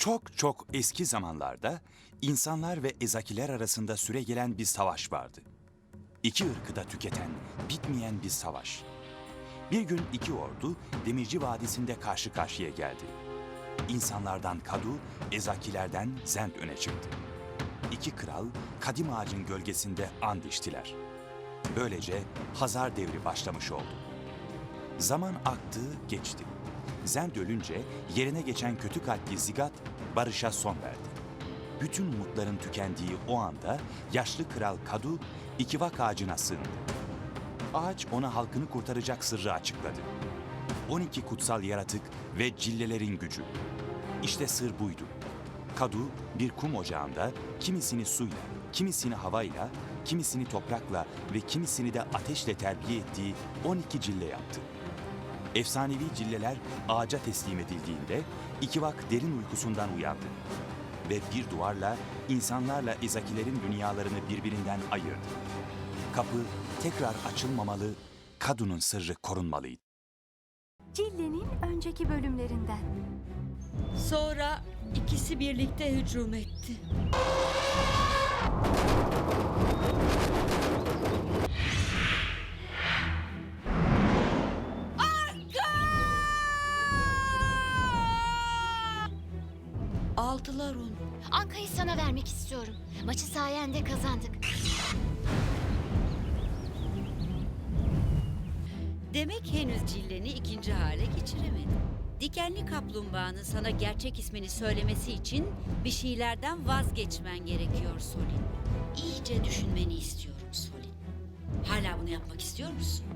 Çok çok eski zamanlarda insanlar ve ezakiler arasında süregelen bir savaş vardı. İki ırkı da tüketen, bitmeyen bir savaş. Bir gün iki ordu Demirci Vadisi'nde karşı karşıya geldi. İnsanlardan Kadu, ezakilerden Zend öne çıktı. İki kral kadim ağacın gölgesinde and içtiler. Böylece Hazar devri başlamış oldu. Zaman aktı, geçti. Zend ölünce yerine geçen kötü kalpli Zigat barışa son verdi. Bütün umutların tükendiği o anda yaşlı kral Kadu ikivak ağacına sığındı. Ağaç ona halkını kurtaracak sırrı açıkladı. 12 kutsal yaratık ve cillelerin gücü. İşte sır buydu. Kadu bir kum ocağında kimisini suyla, kimisini havayla, kimisini toprakla ve kimisini de ateşle terbiye ettiği 12 cille yaptı. Efsanevi cilleler ağaca teslim edildiğinde ikivak derin uykusundan uyandı. Ve bir duvarla insanlarla ezakilerin dünyalarını birbirinden ayırdı. Kapı tekrar açılmamalı, Kadu'nun sırrı korunmalıydı. Cille'nin önceki bölümlerinden. Sonra ikisi birlikte hücum etti. Aldılar onu. Anka'yı sana vermek istiyorum. Maçı sayende kazandık. Demek henüz cilleni ikinci hale geçiremedin. Dikenli kaplumbağanın sana gerçek ismini söylemesi için bir şeylerden vazgeçmen gerekiyor Solin. İyice düşünmeni istiyorum Solin. Hala bunu yapmak istiyor musun?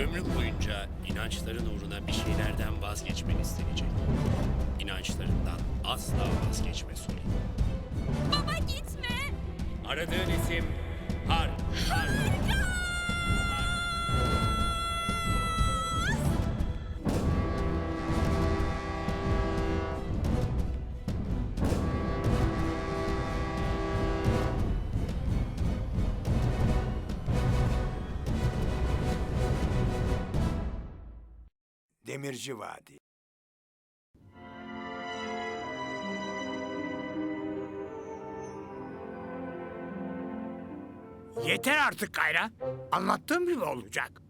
Ömrün boyunca inançların uğruna bir şeylerden vazgeçmen istenecek. İnançlarından asla vazgeçme Soli. Baba gitme. Aradığın isim Har. Har. Demirci Vadi. Yeter artık Kayra. Anlattığım gibi olacak.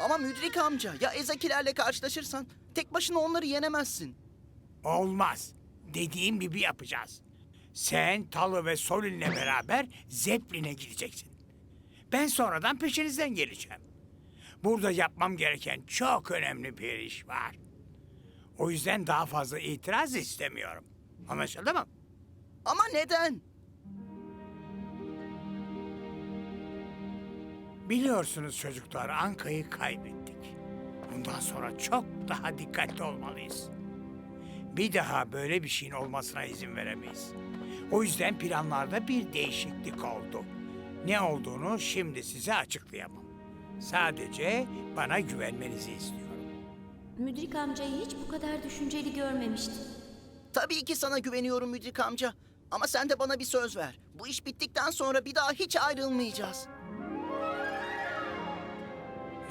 Ama Müdrik amca ya Ezakilerle karşılaşırsan tek başına onları yenemezsin. Olmaz. Dediğim gibi yapacağız. Sen, Talı ve Solin'le beraber Zeppelin'e gideceksin. Ben sonradan peşinizden geleceğim. Burada yapmam gereken çok önemli bir iş var. O yüzden daha fazla itiraz istemiyorum. Anlaşıldı mı? Ama neden? Biliyorsunuz çocuklar Anka'yı kaybettik. Bundan sonra çok daha dikkatli olmalıyız. Bir daha böyle bir şeyin olmasına izin veremeyiz. O yüzden planlarda bir değişiklik oldu. Ne olduğunu şimdi size açıklayamam. Sadece bana güvenmenizi istiyorum. Müdrik amcayı hiç bu kadar düşünceli görmemiştim. Tabii ki sana güveniyorum Müdrik amca. Ama sen de bana bir söz ver. Bu iş bittikten sonra bir daha hiç ayrılmayacağız.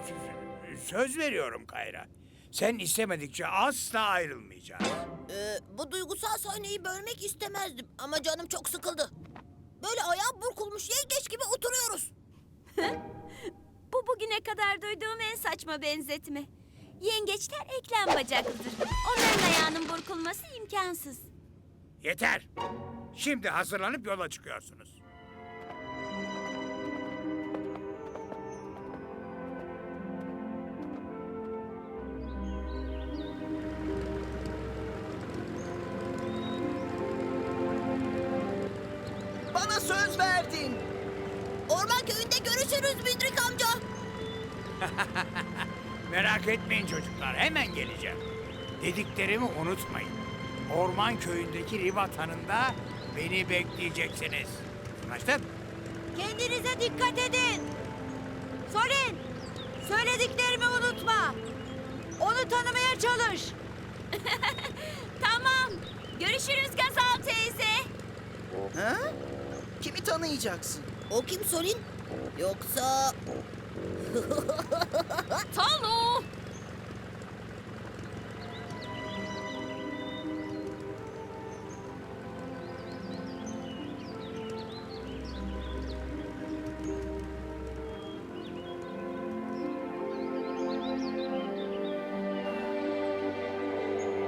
Sö- Söz veriyorum Kayra. Sen istemedikçe asla ayrılmayacağız. Ee, bu duygusal sahneyi bölmek istemezdim ama canım çok sıkıldı. Böyle ayağı burkulmuş yengeç gibi oturuyoruz. Saçma benzetme. Yengeçler eklem bacaklıdır. Onların ayağının burkulması imkansız. Yeter. Şimdi hazırlanıp yola çıkıyorsunuz. Merak etmeyin çocuklar, hemen geleceğim. Dediklerimi unutmayın. Orman köyündeki Rivat Hanı'nda beni bekleyeceksiniz. Anlaştık? Kendinize dikkat edin. Solin! Söylediklerimi unutma. Onu tanımaya çalış. Tamam. Görüşürüz Gazal teyze. Ha? Kimi tanıyacaksın? O kim Solin? Yoksa... Tolu.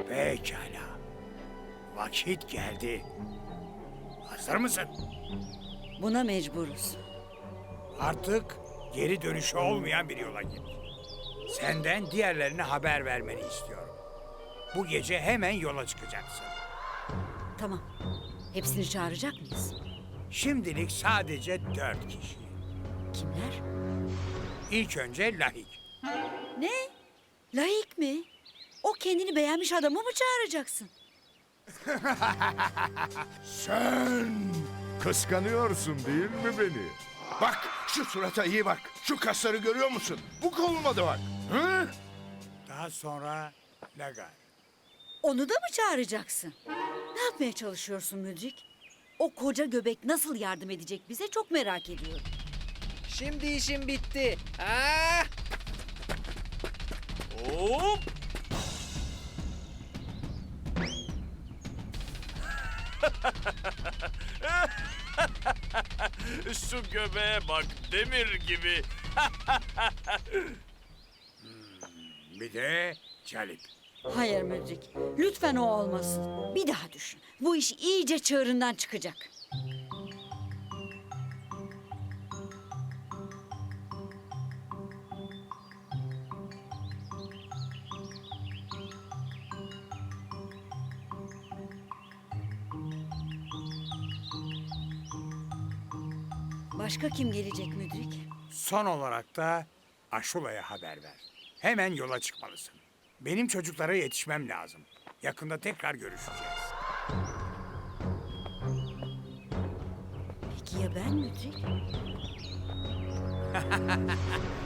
Pekala. Vakit geldi. Hazır mısın? Buna mecburuz. Artık geri dönüşü olmayan bir yola gir. Senden diğerlerine haber vermeni istiyorum. Bu gece hemen yola çıkacaksın. Tamam. Hepsini çağıracak mıyız? Şimdilik sadece dört kişi. Kimler? İlk önce Lahik. Ne? Layık mi? O kendini beğenmiş adamı mı çağıracaksın? Sen kıskanıyorsun değil mi beni? Bak şu surata iyi bak. Şu kasları görüyor musun? Bu koluma da bak. Hı? Daha sonra Lagar. Onu da mı çağıracaksın? Ne yapmaya çalışıyorsun Müdrik? O koca göbek nasıl yardım edecek bize çok merak ediyorum. Şimdi işim bitti. Ah! Hop! Şu göbeğe bak demir gibi. Bir de Calip. Hayır Müdrik, lütfen o olmasın. Bir daha düşün. Bu iş iyice çığırından çıkacak. Başka kim gelecek Müdrik? Son olarak da Aşula'ya haber ver. Hemen yola çıkmalısın. Benim çocuklara yetişmem lazım. Yakında tekrar görüşeceğiz. Peki ya ben Müdrik?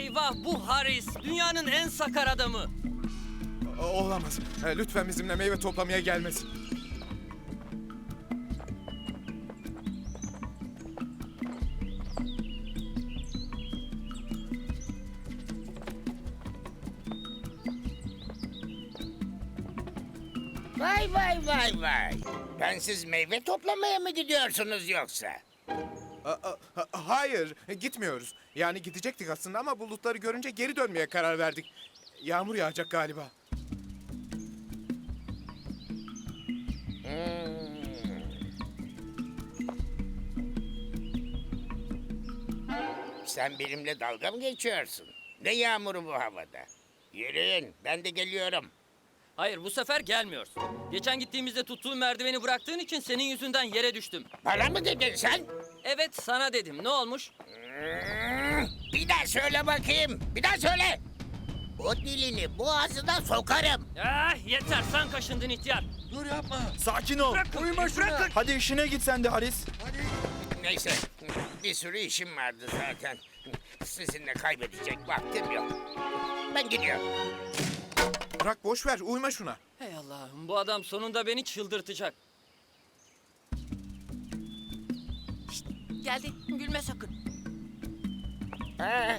Eyvah bu Haris. Dünyanın en sakar adamı. Olamaz. E, Lütfen bizimle meyve toplamaya gelmesin. Vay vay vay vay. Bensiz meyve toplamaya mı gidiyorsunuz yoksa? A- a- ha- hayır, gitmiyoruz. Yani gidecektik aslında ama bulutları görünce geri dönmeye karar verdik. Yağmur yağacak galiba. Sen benimle dalga mı geçiyorsun? Ne yağmuru bu havada? Yürüyün, ben de geliyorum. Hayır bu sefer gelmiyorsun. Geçen gittiğimizde tuttuğun merdiveni bıraktığın için senin yüzünden yere düştüm. Bana mı dedin sen? Evet sana dedim. Ne olmuş? Bir daha söyle bakayım, bir daha söyle. O dilini boğazına sokarım. Ah yeter sen kaşındın ihtiyar. Dur yapma. Sakin ol. Uyuma şuna. Hadi işine git sen de Haris. Neyse, bir sürü işim vardı zaten. Sizinle kaybedecek vaktim yok. Ben gidiyorum. Bırak boş ver, uyma şuna. Hey Allah'ım bu adam sonunda beni çıldırtacak. Geldi. Gülme sakın. Ha.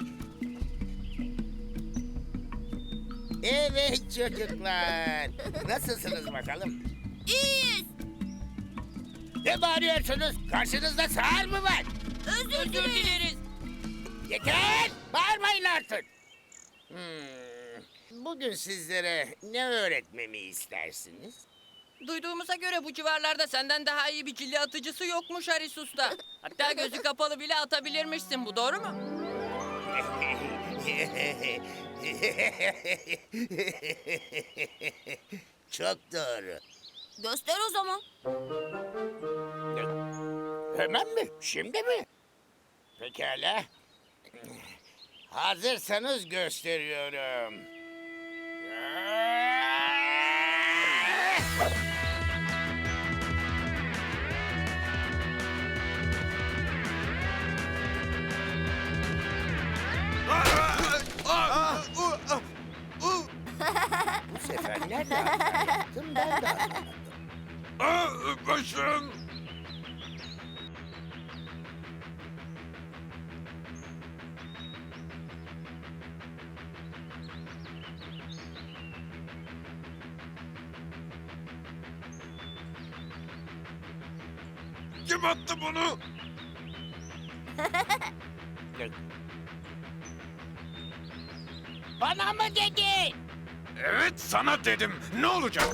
Evet çocuklar. Nasılsınız bakalım? İyiyiz. Ne bağırıyorsunuz? Karşınızda sağır mı var? Özür, dileriz. Yeter! Bağırmayın artık. Hmm, Bugün sizlere ne öğretmemi istersiniz? Duyduğumuza göre bu civarlarda senden daha iyi bir cilli atıcısı yokmuş Haris Usta. Hatta gözü kapalı bile atabilirmişsin bu doğru mu? Çok doğru. Göster o zaman. Hemen mi? Şimdi mi? Pekala. Hazırsanız gösteriyorum. Sefer nerede hata yaptım ben de anlamadım. Başım! Kim attı bunu? Bana mı dedin? Evet sana dedim. Ne olacak?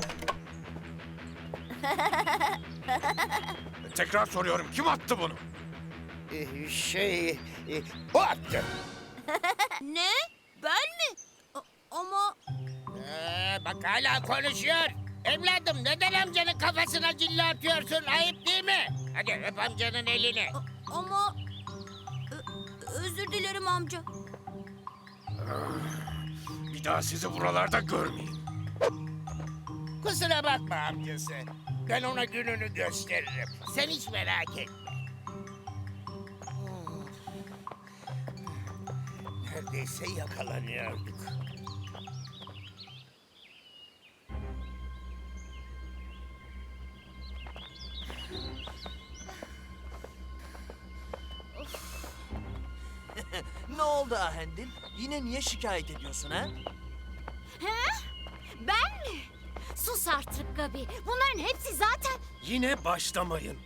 Tekrar soruyorum. Kim attı bunu? Ee, Şey, e, o attı. Ne? Ben mi? A- ama Ee, bak hala konuşuyor. Evladım neden amcanın kafasına cilla atıyorsun? Ayıp değil mi? Hadi öp amcanın elini. ama Ö- özür dilerim amca. Bir daha sizi buralarda görmeyeyim. Kusura bakma amcası. Ben ona gününü gösteririm. Sen hiç merak etme. Neredeyse yakalanıyorduk. Ne oldu Ahendil? Yine niye şikayet ediyorsun ha? Ben mi? Sus artık Gabi. Bunların hepsi zaten... Yine başlamayın.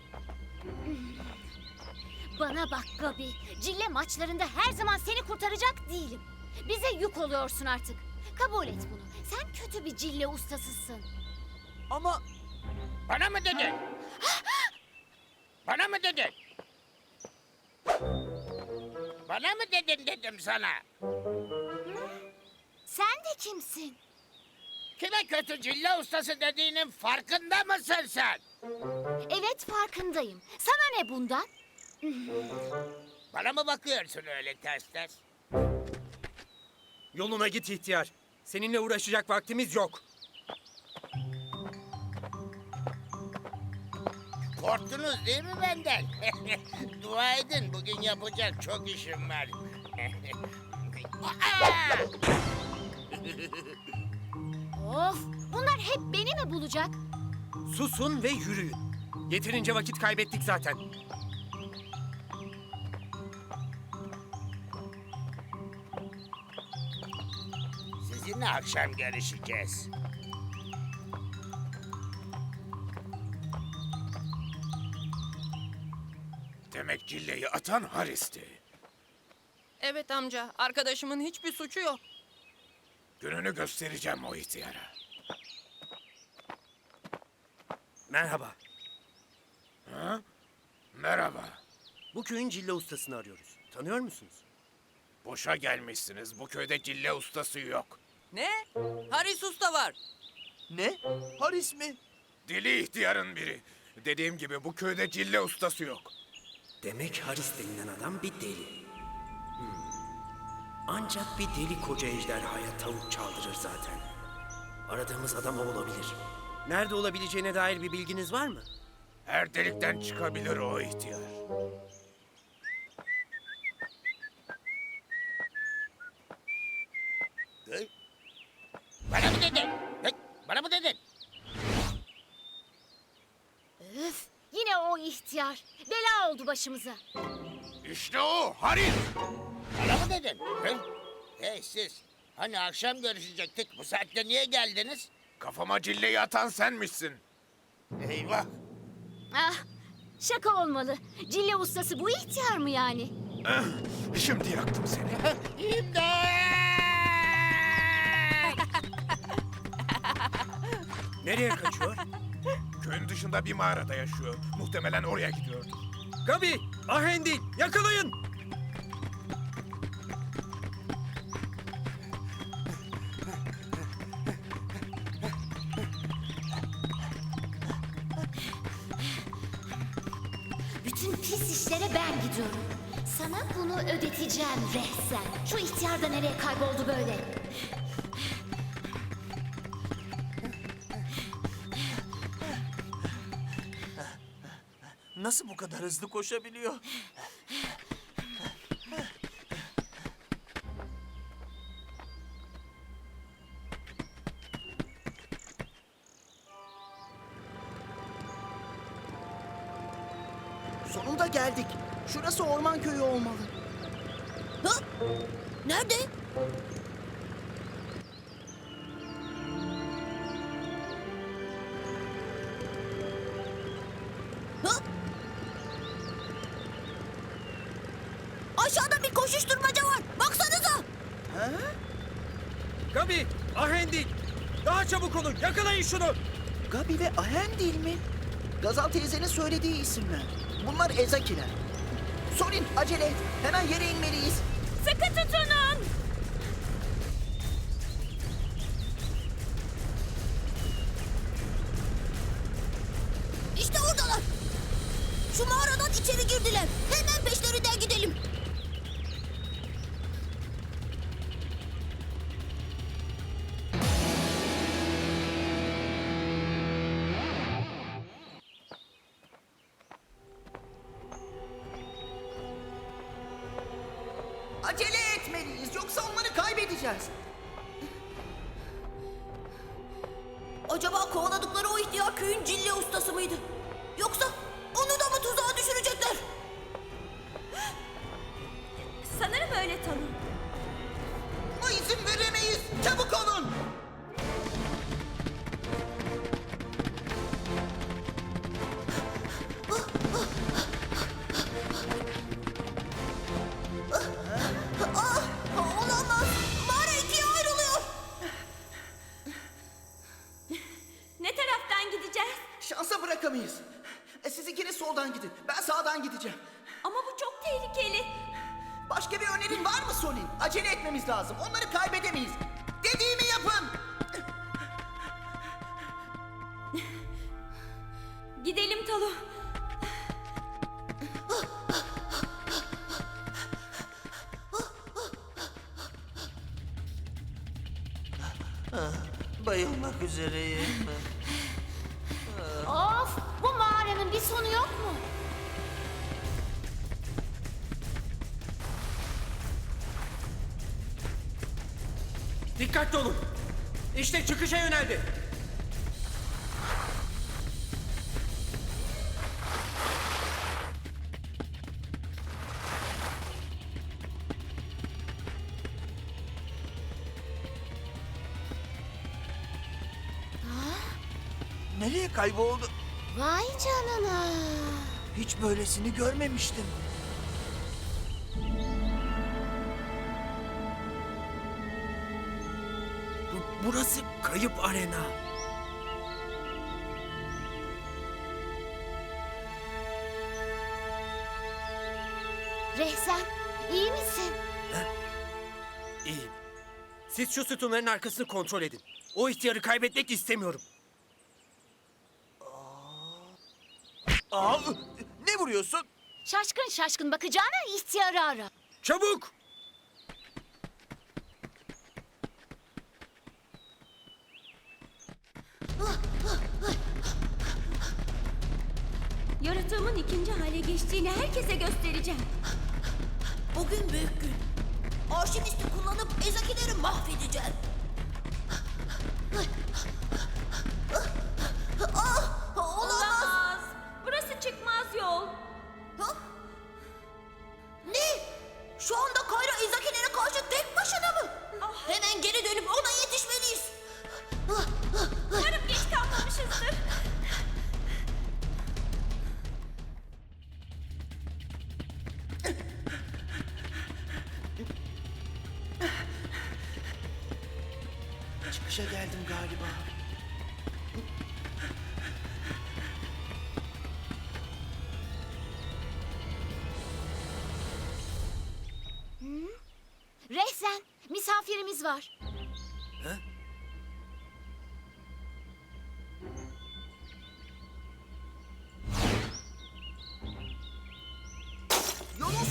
Bana bak Gabi. Cille maçlarında her zaman seni kurtaracak değilim. Bize yük oluyorsun artık. Kabul et bunu. Sen kötü bir cille ustasısın. Ama Bana mı dedin? Bana mı dedin? Bana mı dedin dedim sana. Sen de kimsin? Kime kötü cilla ustası dediğinin farkında mısın sen? Evet farkındayım. Sana ne bundan? Bana mı bakıyorsun öyle ters ters? yoluna git ihtiyar. Seninle uğraşacak vaktimiz yok. Korktunuz değil mi benden? Dua edin bugün yapacak çok işim var. Of! Bunlar hep beni mi bulacak? Susun ve yürüyün. Yeterince vakit kaybettik zaten. Sizinle akşam görüşeceğiz. Atan Haris'ti. Evet amca, arkadaşımın hiçbir suçu yok. Gününü göstereceğim o ihtiyara. Merhaba. Ha? Merhaba. Bu köyün cille ustasını arıyoruz. Tanıyor musunuz? Boşa gelmişsiniz. Bu köyde cille ustası yok. Ne? Haris Usta var. Ne? Haris mi? Deli ihtiyarın biri. Dediğim gibi bu köyde cille ustası yok. Demek Haris denilen adam bir deli. Hmm. Ancak bir deli koca ejderhaya tavuk çaldırır zaten. Aradığımız adam o olabilir. Nerede olabileceğine dair bir bilginiz var mı? Her delikten çıkabilir o ihtiyar. Bana mı dedin? Hey, Bana mı dedin? Üf! Yine ihtiyar. Bela oldu başımıza. İşte o Haris. Bana mı dedin? Hey, hey siz. Hani akşam görüşecektik. Bu saatte niye geldiniz? Kafama cilleyi atan senmişsin. Eyvah. Ah! Şaka olmalı. Cille ustası bu ihtiyar mı yani? Şimdi yaktım seni. İmdat! Nereye kaçıyor? Köyün dışında bir mağarada yaşıyor. Muhtemelen oraya gidiyordu. Gabi! Ahendil! Yakalayın! bütün pis işlere ben gidiyorum. Sana bunu ödeteceğim Rehsen. Şu ihtiyar da nereye kayboldu böyle? Nasıl bu kadar hızlı koşabiliyor? Sonunda geldik. Şurası orman köyü olmalı. Ha? Nerede? Ha? Bir koşuşturmaca var. Baksanıza. Gabi, Ahendik. Daha çabuk olun, yakalayın şunu. Gabi ve Ahendil mi? Gazal teyzenin söylediği isimler. Bunlar Ezakiler. Sorin acele et. Hemen yere inmeliyiz. Sıkı tutunun. Acele etmeliyiz yoksa onları kaybedeceğiz. Acaba kovaladıkları o ihtiyar köyün cille ustası mıydı? Bırakamayız. E, siz ikiniz soldan gidin. Ben sağdan gideceğim. Ama bu çok tehlikeli. Başka bir önerin var mı Sonin? Acele etmemiz lazım. Onları kaybedemeyiz. Dediğimi yapın. Gidelim Talu. Dikkatli olun. İşte çıkışa yöneldi. Nereye kayboldu? Vay canına. Hiç böylesini görmemiştim. Burası kayıp arena. Rehsen, iyi misin? İyiyim. Siz şu sütunların arkasını kontrol edin. O ihtiyarı kaybetmek istemiyorum. Aa, ne vuruyorsun? Şaşkın şaşkın bakacağına ihtiyarı ara. Çabuk! Yaratığımın ikinci hale geçtiğini herkese göstereceğim. Bugün büyük gün. Arşivisti kullanıp ezakileri mahvedeceğim. Ah, olamaz. Olamaz. Burası çıkmaz yol. Ha? Ne? Şu anda Kayra ezakilere karşı tek başına mı? Hemen geri dönüp ona yetişmeliyiz. Umarım geç kalmamışızdır. Var.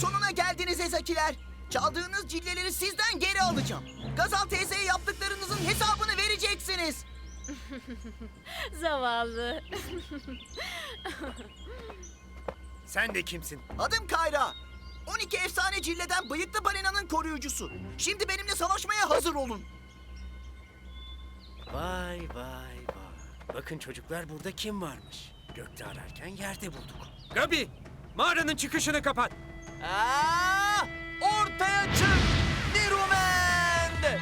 sonuna geldiniz ezakiler. Çaldığınız cilleleri sizden geri alacağım. Gazal teyzeye yaptıklarınızın hesabını vereceksiniz. Zavallı. Sen de kimsin? Adım Kayra. 12 efsane cilleden bıyıklı balinanın koruyucusu. Şimdi benimle savaşmaya hazır olun. Vay vay vay. Bakın çocuklar burada kim varmış? Gökte ararken yerde bulduk. Gabi! Mağaranın çıkışını kapat. Aa, ortaya çık Nirumend!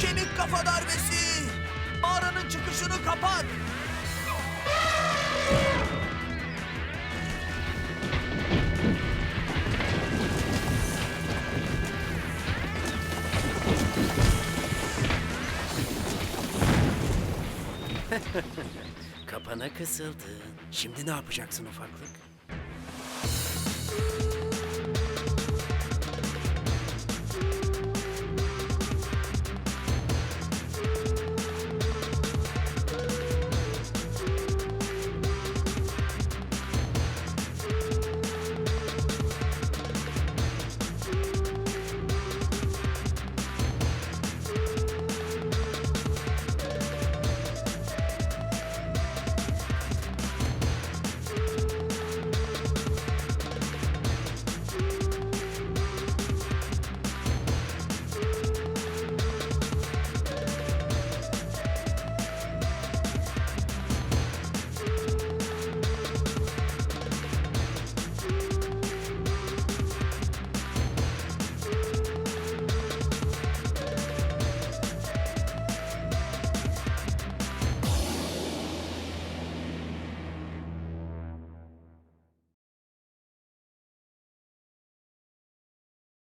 Kemik kafa darbesi! Mağaranın çıkışını kapat! Kapana kısıldın. Şimdi ne yapacaksın ufaklık?